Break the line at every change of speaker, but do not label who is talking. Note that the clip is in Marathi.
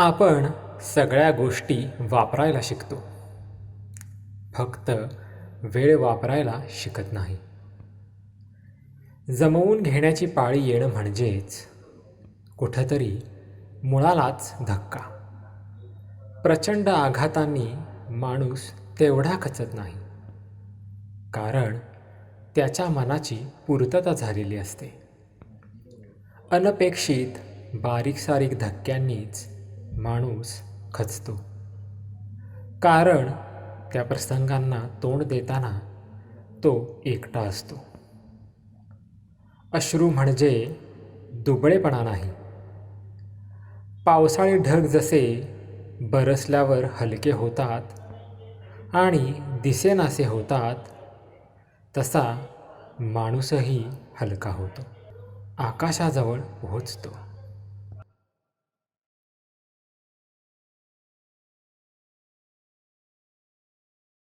आपण सगळ्या गोष्टी वापरायला शिकतो. फक्त वेळ वापरायला शिकत नाही. जमवून घेण्याची पाळी येणं म्हणजेच कुठंतरी मुळालाच धक्का. प्रचंड आघातांनी माणूस तेवढा खचत नाही. कारण त्याच्या मनाची पूर्तता झालेली असते. अनपेक्षित बारीक सारीक धक्क्यांनीच माणूस खचतो. कारण त्या प्रसंगांना तोंड देताना तो एकटा असतो. अश्रू म्हणजे दुबळेपणा नाही. पावसाळी ढग जसे बरसल्यावर हलके होतात आणि दिसेनासे होतात तसा माणूसही हलका होतो. आकाशाजवळ पोहोचतो.